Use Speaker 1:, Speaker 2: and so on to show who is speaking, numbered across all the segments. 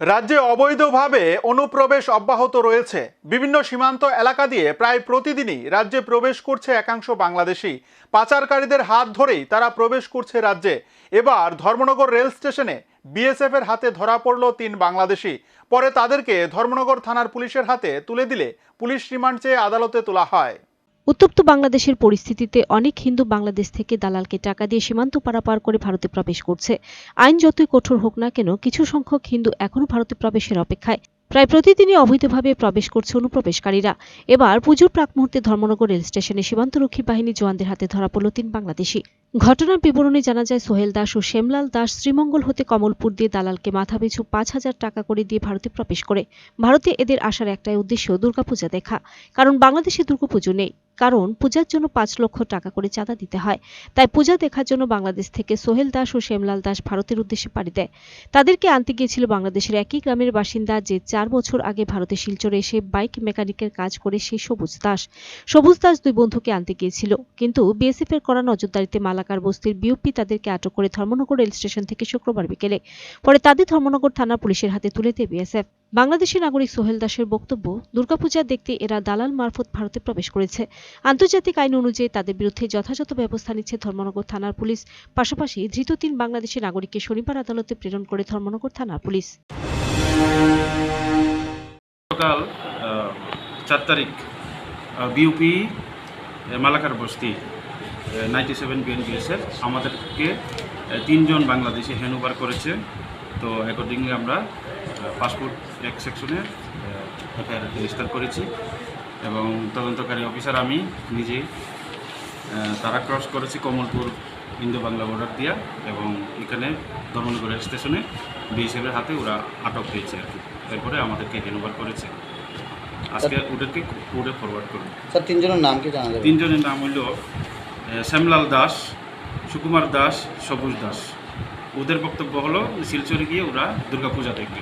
Speaker 1: রাজ্যে অবৈধভাবে অনুপ্রবেশ অব্যাহত রয়েছে। বিভিন্ন সীমান্ত এলাকা দিয়ে প্রায় প্রতিদিনই রাজ্যে প্রবেশ করছে একাংশ বাংলাদেশি। পাচারকারীদের হাত ধরেই তারা প্রবেশ করছে রাজ্যে। এবার ধর্মনগর রেল স্টেশনে বিএসএফ এর হাতে ধরা পড়ল তিন বাংলাদেশি। পরে তাদেরকে ধর্মনগর থানার পুলিশের হাতে তুলে দিলে পুলিশ রিমান্ড চেয়ে আদালতে তোলা হয়।
Speaker 2: উত্তপ্ত বাংলাদেশের পরিস্থিতিতে অনেক হিন্দু বাংলাদেশ থেকে দালালকে টাকা দিয়ে সীমান্ত পারাপার করে ভারতে প্রবেশ করছে। আইন যতই কঠোর হোক না কেন, কিছু সংখ্যক হিন্দু এখনও ভারতে প্রবেশের অপেক্ষায়। প্রায় প্রতিদিনই অবৈধভাবে প্রবেশ করছে অনুপ্রবেশকারীরা। এবার পুজোর প্রাক মুহূর্তে ধর্মনগর রেল স্টেশনে সীমান্তরক্ষী বাহিনী জওয়ানদের হাতে ধরা পড়ল তিন বাংলাদেশি। ঘটনার বিবরণে জানা যায়, সোহেল দাস ও শ্যামলাল দাস শ্রীমঙ্গল হতে কমলপুর দিয়ে দালালকে মাথাপিছু পাঁচ হাজার টাকা করে দিয়ে ভারতে প্রবেশ করে। ভারতে এদের আসার একটাই উদ্দেশ্য দুর্গাপূজা দেখা। কারণ বাংলাদেশে দুর্গাপুজো নেই। কারণ পূজার জন্য পাঁচ লক্ষ টাকা করে চাঁদা দিতে হয়। তাই পূজা দেখার জন্য বাংলাদেশ থেকে সোহেল দাস ও শ্যামলাল দাস ভারতের উদ্দেশ্যে পাড়ি দেয়। তাদেরকে আনতে গিয়েছিল বাংলাদেশের একই গ্রামের বাসিন্দা যে চার বছর আগে ভারতে শিলচরে এসে বাইক মেকানিকের কাজ করে সেই সবুজ দাস। সবুজ দাস দুই বন্ধুকে আনতে গিয়েছিল, কিন্তু বিএসএফ এর করা নজরদারিতে মালাকার বস্তির বিউপি তাদেরকে আটক করে ধর্মনগর রেল স্টেশন থেকে শুক্রবার বিকেলে। পরে তাদের ধর্মনগর থানা পুলিশের হাতে তুলে দেয় বিএসএফ বাংলাদেশের নাগরিক সোহেল দাসের বক্তব্য, দুর্গাপূজা দেখতে এরা দালাল মারফত ভারতে প্রবেশ করেছে। আন্তর্জাতিক আইন অনুযায়ী তাদের বিরুদ্ধে যথাযথ ব্যবস্থা নিচ্ছে ধর্মনগর থানার পুলিশ। পাশাপাশি ধৃত তিন বাংলাদেশি নাগরিককে শনিবার আদালতে প্রেরণ করে ধর্মনগর থানার পুলিশ।
Speaker 3: সকাল চার তারিখ বিউপি মালাকার বস্তি নাইনটি সেভেন বিএনপিএসের আমাদেরকে তিনজন বাংলাদেশি হ্যান্ডওভার করেছে। তো অ্যাকর্ডিংলি আমরা পাসপোর্ট এক সেকশনে এফআইআর রেজিস্টার করেছি। এবং তদন্তকারী অফিসার আমি নিজে তারা ক্রস করেছি কমলপুর ইন্দো বাংলা বর্ডার দিয়া এবং এখানে ধর্মনগর রেল স্টেশনে বিএসএফের হাতে ওরা আটক হয়েছে আর কি। এরপরে আমাদেরকে হ্যান্ডওভার করেছে। আজকে ওদেরকে কোর্টে ফরওয়ার্ড করুন
Speaker 4: স্যার তিনজনের নাম কি জানা যাবে?
Speaker 3: তিনজনের নাম হইল শ্যামলাল দাস সুকুমার দাস সবুজ দাস। ওদের বক্তব্য হলো শিলচরে গিয়ে ওরা দুর্গাপূজা দেখবে।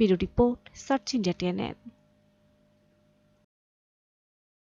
Speaker 2: Bureau report search India TNN